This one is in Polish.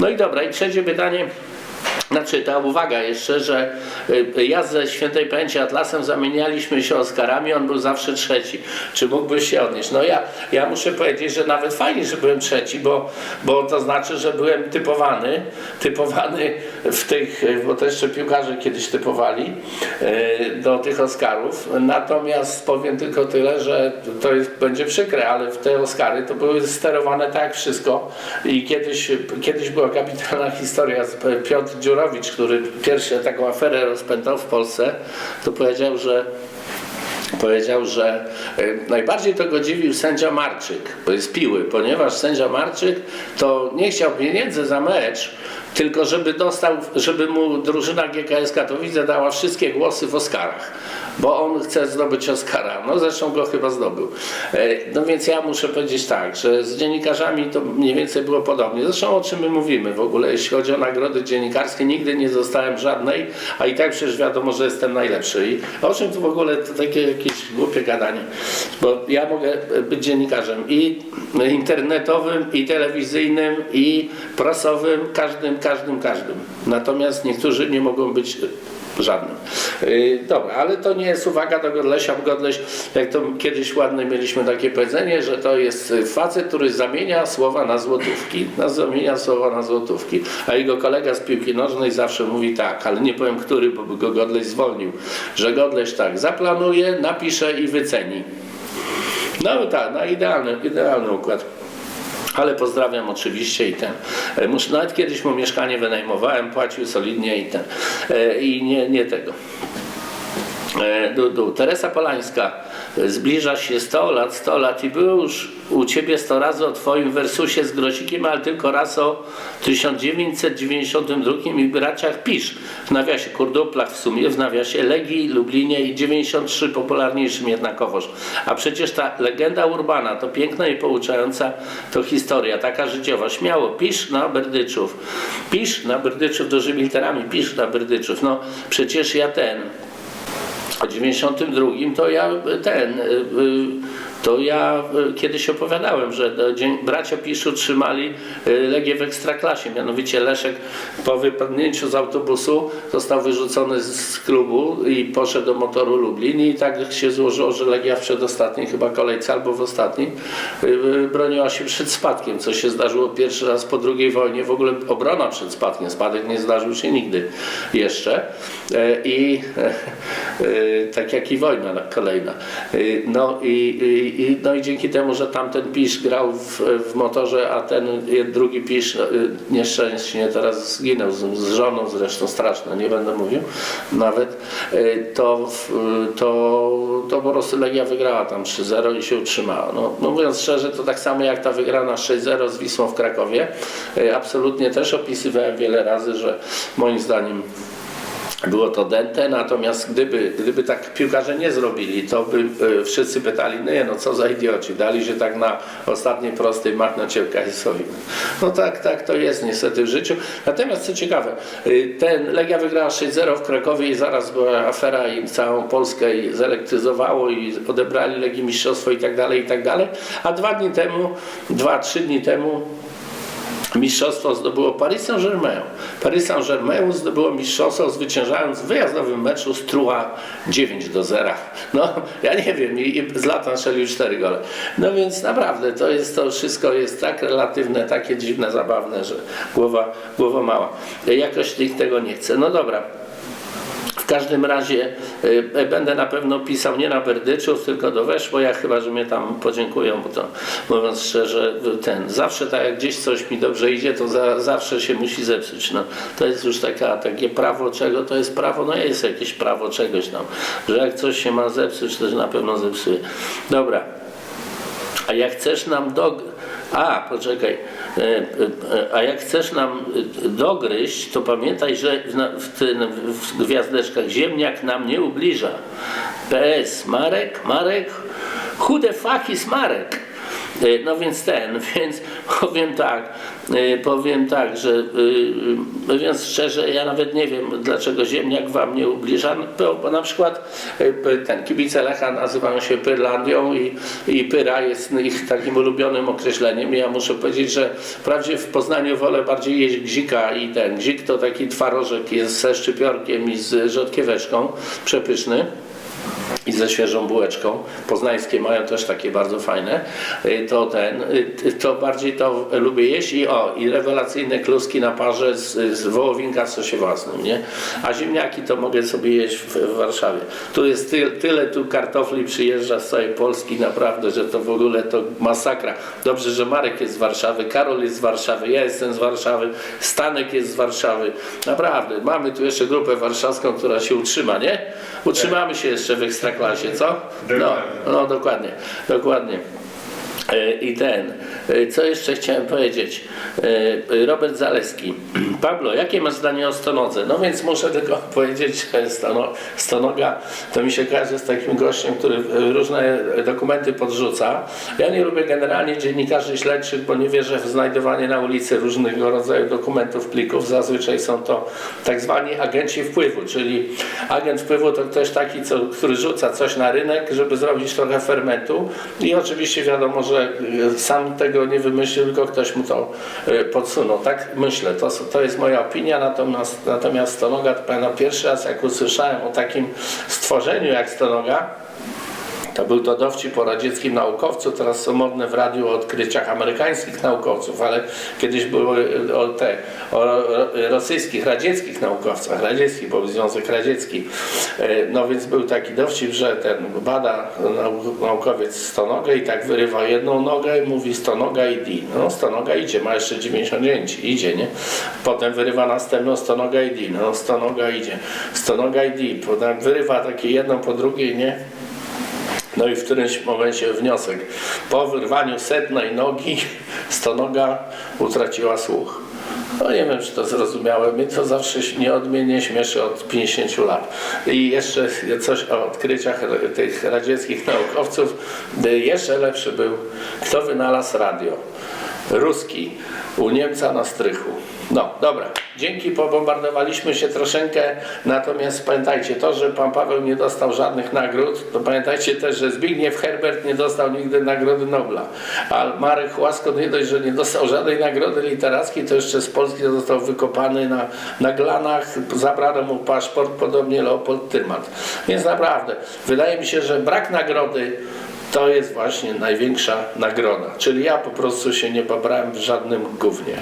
No i dobra, i trzecie pytanie. Znaczy ta uwaga jeszcze, że y, ja ze świętej pamięci Atlasem zamienialiśmy się Oscarami, on był zawsze trzeci. Czy mógłbyś się odnieść? No ja, ja muszę powiedzieć, że nawet fajnie, że byłem trzeci, bo, bo to znaczy, że byłem typowany, typowany w tych, bo to jeszcze piłkarze kiedyś typowali y, do tych Oscarów. Natomiast powiem tylko tyle, że to jest, będzie przykre, ale w te Oscary to były sterowane tak jak wszystko i kiedyś, kiedyś była kapitalna historia z Piotr Dziurowicz, który pierwszy taką aferę rozpętał w Polsce, to powiedział, że powiedział, że e, najbardziej to go dziwił sędzia Marczyk, jest piły, ponieważ sędzia Marczyk to nie chciał pieniędzy za mecz, tylko żeby dostał, żeby mu drużyna GKS Katowice dała wszystkie głosy w Oscarach, bo on chce zdobyć Oscara. No zresztą go chyba zdobył. E, No więc ja muszę powiedzieć tak, że z dziennikarzami to mniej więcej było podobnie. Zresztą o czym my mówimy w ogóle, jeśli chodzi o nagrody dziennikarskie, nigdy nie dostałem żadnej, a i tak przecież wiadomo, że jestem najlepszy. I o czym tu w ogóle to takie jakieś głupie gadanie, bo ja mogę być dziennikarzem i internetowym, i telewizyjnym, i prasowym, każdym, każdym, każdym. Natomiast niektórzy nie mogą być żadnym. Yy, dobra, ale to nie jest uwaga do Godlesia, bo Godleś, jak to kiedyś ładne mieliśmy takie powiedzenie, że to jest facet, który zamienia słowa na złotówki. Na zamienia słowa na złotówki. A jego kolega z piłki nożnej zawsze mówi tak, ale nie powiem który, bo by go Godleś zwolnił, że Godleś tak zaplanuje, napisze i wyceni. No tak, no idealny, idealny układ. Ale pozdrawiam oczywiście i ten. e, nawet kiedyś mu mieszkanie wynajmowałem, płacił solidnie i ten. e, I nie, nie tego. E, Du, du. Teresa Polańska. Zbliża się 100 lat, 100 lat i było już u Ciebie 100 razy o Twoim wersusie z Grosikiem, ale tylko raz o 1992 i braciach Pisz. W nawiasie Kurduplach w sumie, w nawiasie Legii, Lublinie i 93 popularniejszym jednakowoż. A przecież ta legenda urbana to piękna i pouczająca to historia, taka życiowa. Śmiało, pisz na Berdyczów. Pisz na Berdyczów dużymi literami, pisz na Berdyczów. No przecież ja ten, w 92 to ja ten, y, y, to ja y, kiedyś opowiadałem, że dzień- bracia Piszu trzymali y, Legię w Ekstraklasie. Mianowicie Leszek po wypadnięciu z autobusu został wyrzucony z- klubu i poszedł do motoru Lublin i tak się złożyło, że Legia w przedostatniej chyba kolejce albo w ostatniej y, broniła się przed spadkiem, co się zdarzyło pierwszy raz po II wojnie. W ogóle obrona przed spadkiem. Spadek nie zdarzył się nigdy jeszcze. E, I e, tak jak i wojna kolejna. E, No i, i, no i dzięki temu, że tamten Pisz grał w, w motorze, a ten drugi Pisz no, e, nieszczęśnie teraz zginął z, z żoną zresztą straszne, nie będę mówił nawet, e, to, w- to, to po prostu Legia wygrała tam 3-0 i się utrzymała. No, no mówiąc szczerze, to tak samo jak ta wygrana 6-0 z Wisłą w Krakowie. Absolutnie też opisywałem wiele razy, że moim zdaniem było to dente, natomiast gdyby, gdyby tak piłkarze nie zrobili, to by e, wszyscy pytali, nie no co za idioci, dali się tak na ostatniej prostej machnąć LKS-owi. No tak, tak to jest niestety w życiu. Natomiast co ciekawe, y, ten Legia wygrała 6-0 w Krakowie i zaraz była afera i całą Polskę i zelektryzowało i odebrali Legii mistrzostwo i tak dalej, i tak dalej. A dwa dni temu, dwa, trzy dni temu Mistrzostwo zdobyło Paris Saint-Germain. Paris Saint-Germain zdobyło mistrzostwo zwyciężając w wyjazdowym meczu z Trua 9 do 0. No, ja nie wiem, i, i Zlatan strzelił 4 gole. No więc naprawdę to jest to wszystko jest tak relatywne, takie dziwne, zabawne, że głowa, głowa mała. Jakoś nikt tego nie chce. No dobra. Każdym razie y, będę na pewno pisał nie na Berdyczów, tylko do Weszło, ja chyba, że mnie tam podziękują, bo to mówiąc szczerze, ten, zawsze tak jak gdzieś coś mi dobrze idzie, to za, zawsze się musi zepsuć. No, to jest już taka, takie prawo czego, to jest prawo, no jest jakieś prawo czegoś tam, że jak coś się ma zepsuć, to się na pewno zepsuje. Dobra. A jak chcesz nam do... A, poczekaj. E, e, e, A jak chcesz nam dogryźć, to pamiętaj, że w, na- w, gwiazdeczkach ziemniak nam nie ubliża. PS. Marek, Marek, fuck is Marek? Y, No więc ten, więc powiem tak, y, powiem tak, że y, mówiąc szczerze, ja nawet nie wiem, dlaczego ziemniak wam nie ubliża, bo, na przykład ten kibice Lecha nazywają się Pyrlandią i, i Pyra jest ich takim ulubionym określeniem. Ja muszę powiedzieć, że wprawdzie w Poznaniu wolę bardziej jeść gzika i ten gzik to taki twarożek jest ze szczypiorkiem i z rzodkieweczką, przepyszny i ze świeżą bułeczką. Poznańskie mają też takie bardzo fajne. Y, To ten, y, to bardziej to lubię jeść i o, i rewelacyjne kluski na parze z, z wołowinka w sosie własnym, nie? A ziemniaki to mogę sobie jeść w, w Warszawie. Tu jest ty, tyle tu kartofli przyjeżdża z całej Polski, naprawdę, że to w ogóle to masakra. Dobrze, że Marek jest z Warszawy, Karol jest z Warszawy, ja jestem z Warszawy, Stanek jest z Warszawy. Naprawdę, mamy tu jeszcze grupę warszawską, która się utrzyma, nie? Utrzymamy się jeszcze w Ekstraklasie, co? No, no dokładnie, dokładnie. E, I ten, e, co jeszcze chciałem powiedzieć? E, Robert Zaleski. Pablo, jakie masz zdanie o stonodze? No więc muszę tylko powiedzieć, że stono, stonoga to mi się kojarzy z takim gościem, który różne dokumenty podrzuca. Ja nie lubię generalnie dziennikarzy śledczych, bo nie wierzę w znajdowanie na ulicy różnego rodzaju dokumentów, plików. Zazwyczaj są to tak zwani agenci wpływu, czyli agent wpływu to ktoś taki, co, który rzuca coś na rynek, żeby zrobić trochę fermentu i oczywiście wiadomo, że sam tego nie wymyślił, tylko ktoś mu to y, podsunął. Tak myślę, to, to jest moja opinia, natomiast, natomiast stonoga, to pamiętam pierwszy raz jak usłyszałem o takim stworzeniu jak stonoga, to był to dowcip o radzieckim naukowcu, teraz są modne w radiu o odkryciach amerykańskich naukowców, ale kiedyś były o, te, o ro- rosyjskich, radzieckich naukowcach, radzieckich, bo Związek Radziecki. E, No więc był taki dowcip, że ten bada nau- naukowiec stonogę i tak wyrywa jedną nogę i mówi stonoga i No stonoga idzie, ma jeszcze 99, idzie, nie? Potem wyrywa następną stonoga i No stonoga idzie, stonoga i Potem wyrywa takie jedną po drugiej, nie? No i w którymś momencie wniosek. Po wyrwaniu setnej nogi stonoga utraciła słuch. No nie wiem, czy to zrozumiałem. Mnie to zawsze nieodmiennie śmieszy od 50 lat. I jeszcze coś o odkryciach tych radzieckich naukowców. Jeszcze lepszy był, kto wynalazł radio. Ruski, u Niemca na strychu. No, dobra. Dzięki, pobombardowaliśmy się troszeczkę, natomiast pamiętajcie to, że pan Paweł nie dostał żadnych nagród, to pamiętajcie też, że Zbigniew Herbert nie dostał nigdy Nagrody Nobla, a Marek Łasko nie dość, że nie dostał żadnej nagrody literackiej, to jeszcze z Polski został wykopany na, na glanach, zabrano mu paszport, podobnie Leopold Tymat. Więc naprawdę, wydaje mi się, że brak nagrody to jest właśnie największa nagroda, czyli ja po prostu się nie pobrałem w żadnym gównie.